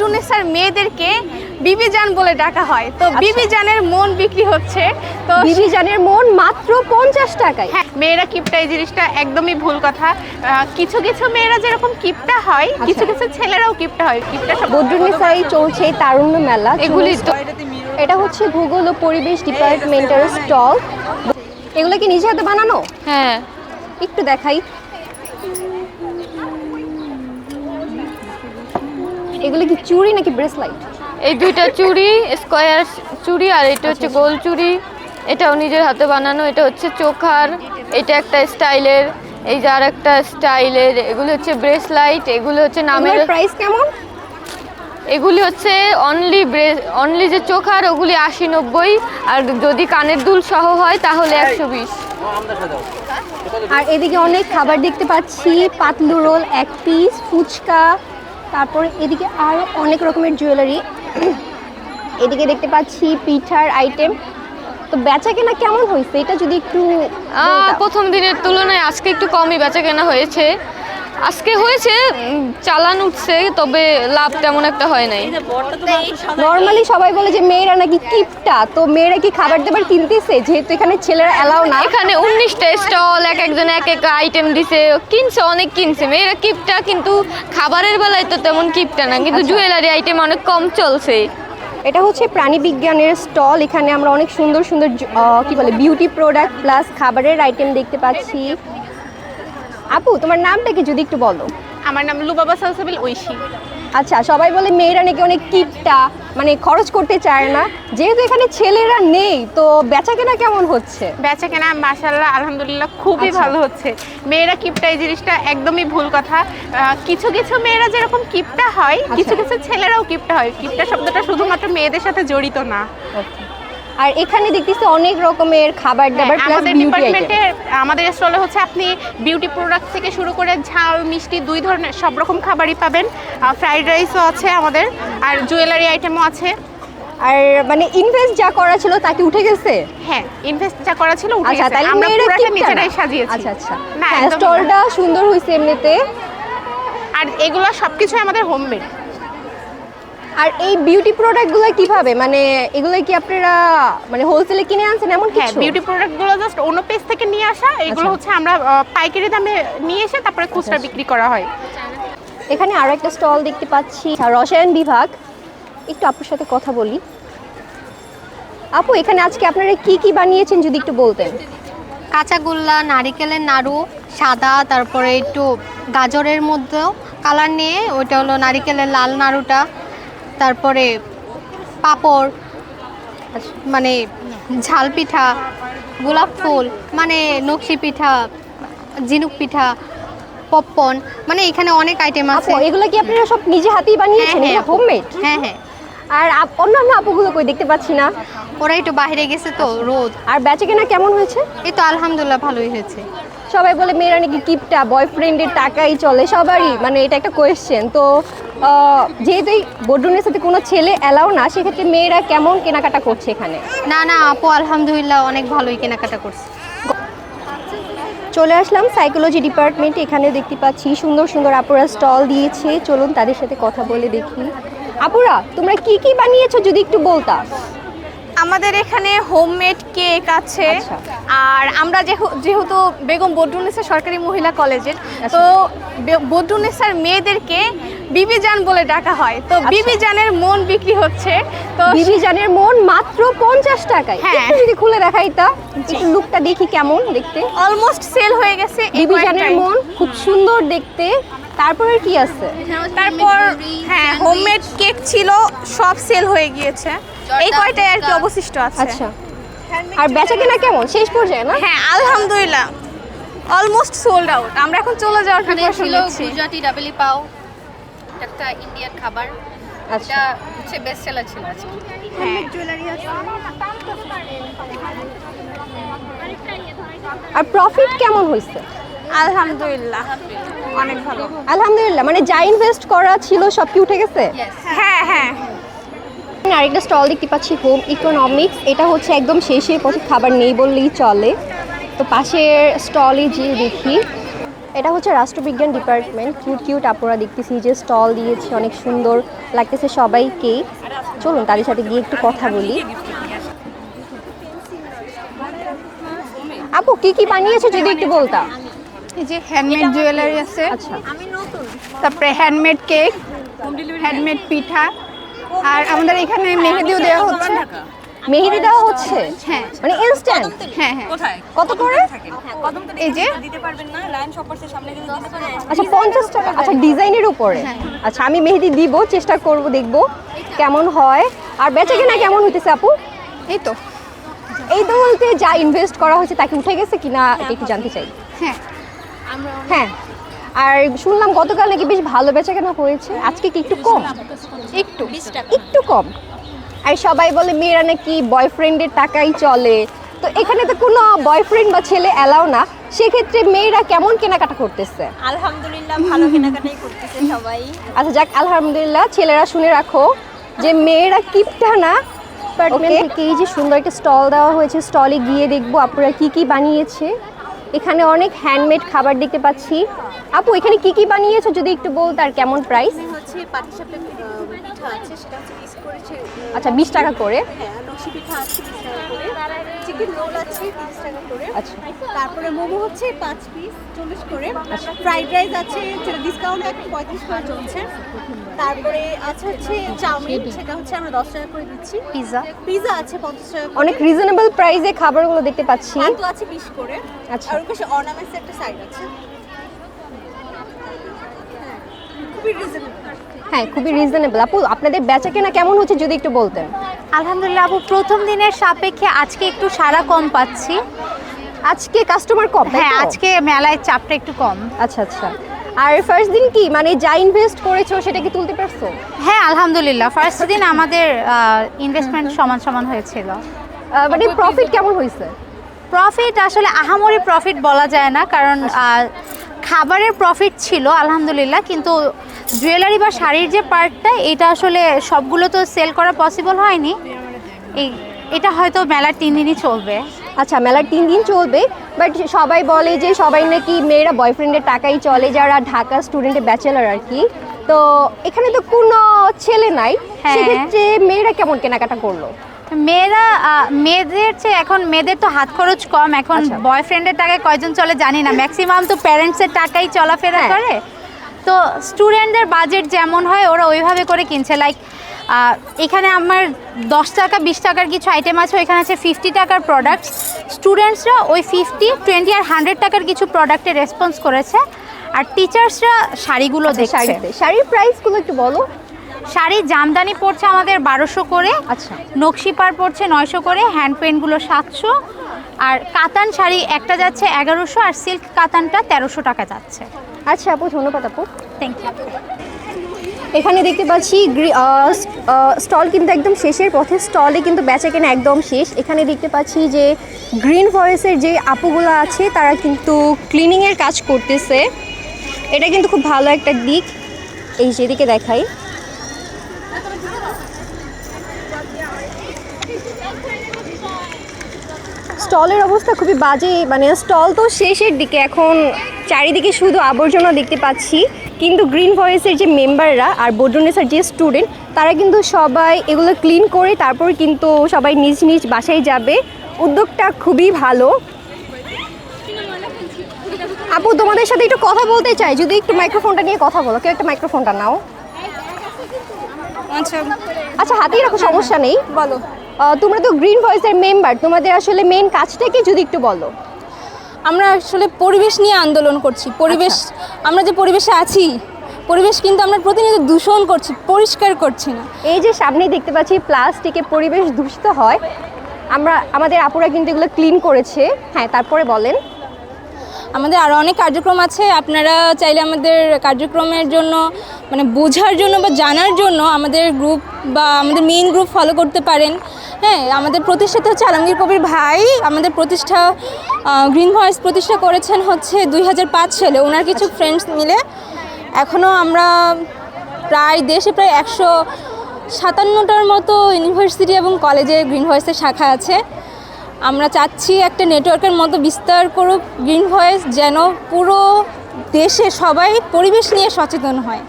টুনেসার মেয়েদেরকে বিবি জান বলে ডাকা হয়। তো আচ্ছা। বিবি জানের মন বিক্রি হচ্ছে। তো বিবি জানের মন মাত্র পঞ্চাশ টাকায়। হ্যাঁ মেয়েরা কিপটা এই জিনিসটা একদমই ভুল কথা। কিছু কিছু মেয়েরা যেরকম কিপটা হয় কিছু আচ্ছা। কিছু ছেলেরাও কিপটা হয়। কিপটা সব বদ্রুনিসাই চলছে তারুণ্য মেলা। এগুলি এটা হচ্ছে ভূগোল ও পরিবেশ ডিপার্টমেন্টের স্টল। এগুলো কি নিজে হাতে বানানো? হ্যাঁ। একটু দেখাই। এগুলো কি চুড়ি নাকি ব্রেসলাইট এই দুইটা চুড়ি স্কোয়ার চুড়ি আর এটা হচ্ছে গোল চুড়ি এটাও নিজের হাতে বানানো এটা হচ্ছে চোখার এটা একটা স্টাইলের এই যে আর একটা স্টাইলের এগুলো হচ্ছে ব্রেসলাইট এগুলো হচ্ছে নামের প্রাইস কেমন? এগুলি হচ্ছে অনলি ব্রেস অনলি যে চোখার ওগুলি আশি নব্বই আর যদি কানের দুল সহ হয় তাহলে একশো বিশ। আর এদিকে অনেক খাবার দেখতে পাচ্ছি পাতলু রোল এক পিস ফুচকা তারপর এদিকে আরও অনেক রকমের জুয়েলারি এদিকে দেখতে পাচ্ছি পিঠার আইটেম তো বেচা কেনা কেমন হয়েছে? এটা যদি একটু আহ, প্রথম দিনের তুলনায় আজকে একটু কমই বেচা কেনা হয়েছে। আজকে হয়েছে চালান উঠছে তবে লাভ তেমন একটা হয় নাই। নর্মালি সবাই বলে যে মেয়েরা নাকি কিপটা তো মেয়েরা কি খাবার দাবার কিনতেছে? যেহেতু এখানে ছেলেরা এলাও না। এখানে উনিশটা স্টল এক একজন এক এক আইটেম দিছে কিনছে অনেক কিনছে। মেয়েরা কিপটা কিন্তু খাবারের বেলায় তো তেমন কিপটা না কিন্তু আচ্ছা। জুয়েলারি আইটেম অনেক কম চলছে। এটা হচ্ছে প্রাণী বিজ্ঞানের স্টল এখানে আমরা অনেক সুন্দর সুন্দর কি বলে বিউটি প্রোডাক্ট প্লাস খাবারের আইটেম দেখতে পাচ্ছি। আপু তোমার নামটা কি যদি একটু বলো? আমার নাম লুবাবা সালসাবিল ঐশী। আচ্ছা সবাই বলে মেয়েরা নাকি অনেক কিপটা মানে খরচ করতে চায় না। যেহেতু এখানে ছেলেরা নেই তো বেচা কেনা কেমন হচ্ছে? বেচা কেনা মাশাল্লাহ আলহামদুলিল্লাহ খুবই আচ্ছা। ভালো হচ্ছে। মেয়েরা কিপটা এই জিনিসটা একদমই ভুল কথা। কিছু কিছু মেয়েরা যেরকম কিপটা হয় কিছু আচ্ছা। কিছু ছেলেরাও কিপটা হয়। কিপটা শব্দটা শুধুমাত্র মেয়েদের সাথে জড়িত না। আর এখানে দেখতেছি অনেক রকমের খাবার দাবার হ্যাঁ, প্লাস বিউটি আইটেম ডিপার্টমেন্টে আমাদের স্টলে হচ্ছে আপনি বিউটি প্রোডাক্ট থেকে শুরু করে ঝাল মিষ্টি দুই ধরনের সব রকম খাবারই পাবেন। ফ্রাইড রাইসও আছে আমাদের আর জুয়েলারি আইটেমও আছে। আর মানে ইনভেস্ট যা করা ছিল তা কি উঠে গেছে? হ্যাঁ ইনভেস্ট যা করা ছিল উঠে আচ্ছা গেছে। তাহলে আমরা পুরাটা নিজেরাই? সাজিয়েছি। আচ্ছা আচ্ছা। না হ্যাঁ না। স্টলটা সুন্দর হয়েছে এমনিতে। আর এগুলো সবকিছু আমাদের হোমমেড আর এই বিউটি প্রোডাক্টগুলো কীভাবে? মানে এগুলো কি আপনারা মানে হোলসেলে কিনে আনছেন এমন হ্যাঁ বিউটি প্রোডাক্টগুলো জাস্ট অন্য পেজ থেকে নিয়ে আসা। এগুলো আচ্ছা। হচ্ছে আমরা পাইকারি দামে নিয়ে এসে তারপরে খুচরা বিক্রি করা হয়। এখানে আরও একটা স্টল দেখতে পাচ্ছি আচ্ছা, রসায়ন বিভাগ। একটু আপুর সাথে কথা বলি। আপু এখানে আজকে আপনারা কি কি বানিয়েছেন যদি একটু বলতেন? কাঁচাগোল্লা নারিকেলের নাড়ু সাদা তারপরে একটু গাজরের মধ্যেও কালার নিয়ে ওইটা হলো নারিকেলের লাল নাড়ুটা তারপরে পাঁপড় মানে ঝাল পিঠা গোলাপ ফুল মানে নকশি পিঠা ঝিনুক পিঠা পপকর্ন মানে এখানে অনেক আইটেম আছে। এগুলো কি আপনারা সব নিজে হাতেই বানিয়েছেন? হ্যাঁ, হ্যাঁ। হোমমেড হ্যাঁ হ্যাঁ। আর আপ- অন্যান্য আপুগুলো কই দেখতে পাচ্ছি না। ওরা একটু বাইরে গেছে তো রোদ। আর বেচে কেনা কেমন হয়েছে? এই তো আলহামদুলিল্লাহ ভালোই হয়েছে। সবাই বলে মেয়েরা নাকি কিপটা বয়ফ্রেন্ডের টাকাই চলে। সবারই মানে এটা একটা কোয়েশ্চেন তো যেহেতু এই বোর্ডরুমের সাথে কোনো ছেলে অ্যালাউ না সেক্ষেত্রে মেয়েরা কেমন কেনাকাটা করছে এখানে? না না আপু আলহামদুলিল্লাহ অনেক ভালোই কেনাকাটা করছে। চলে আসলাম সাইকোলজি ডিপার্টমেন্টে এখানে দেখতে পাচ্ছি সুন্দর সুন্দর আপুরা স্টল দিয়েছে। চলুন তাদের সাথে কথা বলে দেখি। আপুরা তোমরা কি কি বানিয়েছো যদি একটু বলতা? আমাদের এখানে হোমমেড কেক আছে আচ্ছা। আর আমরা যেহু- যেহেতু বেগম বদরুন্নেসা সরকারি মহিলা কলেজের আচ্ছা। তো বে- বদরুন্নেসার মেয়েদেরকে বিবি জান বলে ডাকা হয়। তো আচ্ছা। বিবি মন বিক্রি হচ্ছে। তো বিবি জানের মন মাত্র পঞ্চাশ টাকায়। হ্যাঁ। একটু যদি খুলে দেখাইতা একটু লুকটা দেখি কেমন দেখতে। অলমোস্ট সেল হয়ে গেছে এই বিবি মন খুব সুন্দর দেখতে। তারপরে কি আছে? তারপর হ্যাঁ হোমমেড কেক ছিল সব সেল হয়ে গিয়েছে। এই কয়টাই আর কি অবশিষ্ট আছে? আচ্ছা। আর বেচা কেনা কেমন? শেষ পর্যায়ে না? হ্যাঁ আলহামদুলিল্লাহ। অলমোস্ট সোল্ড আউট আমরা এখন চলে যাওয়ার প্রিপারেশন ছিল নিচ্ছি। গুজরাটি ডাবেলি পাও। একটা ইন্ডিয়ান খাবার। আচ্ছা। এটা হচ্ছে বেস্ট সেলার ছিল আজকে। হ্যাঁ। আর প্রফিট কেমন হয়েছে? আলহামদুলিল্লাহ। অনেক ভালো। আলহামদুলিল্লাহ। মানে যা ইনভেস্ট করা ছিল সব কি উঠে গেছে? হ্যাঁ হ্যাঁ। আরেকটা স্টল দেখতে পাচ্ছি হোম ইকোনমিক্স এটা হচ্ছে একদম শেষের পথে খাবার নেই বললেই চলে। তো পাশের স্টলে যেয়ে দেখি। এটা হচ্ছে রাষ্ট্রবিজ্ঞান ডিপার্টমেন্ট। কিউট কিউট আপুরা দেখতেছি যে স্টল দিয়েছে অনেক সুন্দর লাগতেছে সবাইকে। চলুন তাদের সাথে গিয়ে একটু কথা বলি। আপু কি কি বানিয়েছো যদি একটু বলতা? এই যে হ্যান্ডমেড জুয়েলারি আছে। আচ্ছা। তারপরে হ্যান্ডমেড কেক হ্যান্ডমেড পিঠা আর আমাদের এখানে মেহেদিও দেওয়া হচ্ছে। মেহেদি দেওয়া হচ্ছে। হ্যাঁ। মানে ইনস্ট্যান্ট হ্যাঁ হ্যাঁ কত করে? এই যে? আচ্ছা পঞ্চাশ টাকা। আচ্ছা ডিজাইনের উপরে। আচ্ছা আমি মেহেদি দিব চেষ্টা করব দেখব কেমন হয়। আর বেচা কেনা কেমন হইতেছে আপু? এই তো। এই তো বলতে যা ইনভেস্ট করা হয়েছে তাকে উঠে গেছে কিনা একটু জানতে চাই। হ্যাঁ। হ্যাঁ। আর শুনলাম গতকাল নাকি বেশ ভালো বেচা কেনা হয়েছে। আজকে কি একটু কম? একটু। একটু কম। আর সবাই বলে মেয়েরা নাকি বয়ফ্রেন্ডের টাকাই চলে। তো এখানে তো কোনো বয়ফ্রেন্ড বা ছেলে অ্যালাও না। সেক্ষেত্রে মেয়েরা কেমন কেনাকাটা করতেছে? আলহামদুলিল্লাহ ভালো কেনাকাটাই করতেছে সবাই। আচ্ছা যাক আলহামদুলিল্লাহ ছেলেরা শুনে রাখো যে মেয়েরা কিপটা না। ডিপার্টমেন্ট থেকে এই যে সুন্দর একটা স্টল দেওয়া হয়েছে। স্টলে গিয়ে দেখব আপুরা কি কি বানিয়েছে। এখানে অনেক হ্যান্ডমেড খাবার দেখতে পাচ্ছি। আপু এখানে কি কি বানিয়েছো যদি একটু বলতে আর কেমন প্রাইস হচ্ছে পিঠা আছে সেটা হচ্ছে পিস করেছে আচ্ছা বিশ টাকা করে? হ্যাঁ নকশি পিঠা আছে বিশ টাকা করে। চিকেন রোল আছে তিরিশ টাকা করে। আচ্ছা। তারপরে মোমো হচ্ছে পাঁচ পিস চল্লিশ করে। ফ্রাইড রাইস আছে সেটা ডিসকাউন্ট এখন পঁয়ত্রিশ করে চলছে। তারপরে আছে হচ্ছে চাউমিন সেটা হচ্ছে আমরা দশ টাকা করে দিচ্ছি। পিৎজা পিৎজা আছে পঞ্চাশ টাকা অনেক রিজনেবল প্রাইসে খাবারগুলো দেখতে পাচ্ছি। পান্তু আছে বিশ করে। আচ্ছা। আর পাশে অর্নামেন্টস একটা সাইড আছে। হ্যাঁ, খুবই রিজনেবল হ্যাঁ খুবই রিজনেবল আপু আপনাদের বেচা কেনা কেমন হচ্ছে যদি একটু বলতেন? আলহামদুলিল্লাহ আপু প্রথম দিনের সাপেক্ষে আজকে একটু সারা কম পাচ্ছি। আজকে কাস্টমার কম হ্যাঁ আজকে মেলায় চাপটা একটু কম। আচ্ছা আচ্ছা। আর ফার্স্ট দিন কি? মানে যা ইনভেস্ট করেছ সেটা কি তুলতে পারছ? হ্যাঁ আলহামদুলিল্লাহ। ফার্স্ট দিন আমাদের ইনভেস্টমেন্ট সমান সমান হয়েছিল। মানে প্রফিট কেমন হয়েছে? প্রফিট আসলে আহামরি প্রফিট বলা যায় না কারণ খাবারের প্রফিট ছিল আলহামদুলিল্লাহ কিন্তু জুয়েলারি বা শাড়ির যে পার্টটা এটা আসলে সবগুলো তো সেল করা পসিবল হয়নি। এই এটা হয়তো মেলার তিন দিনই চলবে। আচ্ছা মেলার তিন দিন চলবে বাট সবাই বলে যে সবাই নাকি মেয়েরা বয়ফ্রেন্ডের টাকাই চলে যারা ঢাকা স্টুডেন্টের ব্যাচেলার আর কি। তো এখানে তো কোনো ছেলে নাই। হ্যাঁ। সেক্ষেত্রে মেয়েরা কেমন কেনাকাটা করল? মেয়েরা মেয়েদের চেয়ে এখন মেয়েদের তো হাত খরচ কম। এখন আচ্ছা। বয়ফ্রেন্ডের টাকায় কয়জন চলে জানি না। ম্যাক্সিমাম তো প্যারেন্টসের টাকাই চলাফেরা হ্যাঁ। করে। তো স্টুডেন্টদের বাজেট যেমন হয় ওরা ওইভাবে করে কিনছে। লাইক এখানে আমার দশ টাকা বিশ টাকার কিছু আইটেম আছে ওইখানে আছে ফিফটি টাকার প্রোডাক্ট স্টুডেন্টসরা ওই ফিফটি টোয়েন্টি আর হান্ড্রেড টাকার কিছু প্রোডাক্টে রেসপন্স করেছে। আর টিচার্সরা শাড়িগুলো দেখছে। শাড়িতে শাড়ির প্রাইসগুলো একটু বলো। শাড়ির জামদানি পড়ছে আমাদের বারোশো করে আচ্ছা। নকশি পার পড়ছে নয়শো করে হ্যান্ড পেনগুলো সাতশো। আর কাতান শাড়ি একটা যাচ্ছে এগারোশো আর সিল্ক কাতানটা তেরোশো টাকা যাচ্ছে। আচ্ছা আপু ধন্যবাদ আপু। থ্যাংক ইউ এখানে দেখতে পাচ্ছি স্টল কিন্তু একদম শেষের পথে স্টলে কিন্তু বেচা কেনা একদম শেষ। এখানে দেখতে পাচ্ছি যে গ্রিন ফরেস্টের যে আপুগুলো আছে তারা কিন্তু ক্লিনিংয়ের কাজ করতেছে। এটা কিন্তু খুব ভালো একটা দিক। এই যেদিকে দেখাই। স্টলের অবস্থা খুবই বাজে মানে স্টল তো শেষের দিকে এখন চারিদিকে শুধু আবর্জনা দেখতে পাচ্ছি। কিন্তু গ্রিন ভয়েসের যে মেম্বাররা আর বোর্ডনেসার যে স্টুডেন্ট তারা কিন্তু সবাই এগুলো ক্লিন করে তারপর কিন্তু সবাই নিজ নিজ বাসায় যাবে। উদ্যোগটা খুবই ভালো। আপু তোমাদের সাথে একটু কথা বলতে চাই। যদি একটু মাইক্রোফোনটা নিয়ে কথা বলো। কেউ একটা মাইক্রোফোনটা নাও। আচ্ছা। আচ্ছা হাতেই রাখো সমস্যা নেই। বলো। তোমরা তো গ্রিন ভয়েসের মেম্বার তোমাদের আসলে মেন কাজটা কি যদি একটু বলো? আমরা আসলে পরিবেশ নিয়ে আন্দোলন করছি। পরিবেশ আমরা যে পরিবেশে আছি পরিবেশ কিন্তু আমরা প্রতিনিয়ত দূষণ করছি পরিষ্কার করছি না। এই যে সামনেই দেখতে পাচ্ছি প্লাস্টিকে পরিবেশ দূষিত হয়। আমরা আমাদের আপুরা কিন্তু এগুলো ক্লিন করেছে। হ্যাঁ তারপরে বলেন। আমাদের আরও অনেক কার্যক্রম আছে। আপনারা চাইলে আমাদের কার্যক্রমের জন্য মানে বোঝার জন্য বা জানার জন্য আমাদের গ্রুপ বা আমাদের মেইন গ্রুপ ফলো করতে পারেন। হ্যাঁ আমাদের প্রতিষ্ঠাতা হচ্ছে আলমগীর কবির ভাই। আমাদের প্রতিষ্ঠা গ্রিন ভয়েস প্রতিষ্ঠা করেছেন হচ্ছে দুই হাজার পাঁচ সালে। ওনার কিছু ফ্রেন্ডস মিলে এখনও আমরা প্রায় দেশে প্রায় একশো সাতান্নটার মতো ইউনিভার্সিটি এবং কলেজে গ্রিন ভয়েসের শাখা আছে। আমরা চাচ্ছি একটা নেটওয়ার্কের মতো বিস্তার করুক গ্রিন ভয়েস যেন পুরো দেশে সবাই পরিবেশ নিয়ে সচেতন হয়।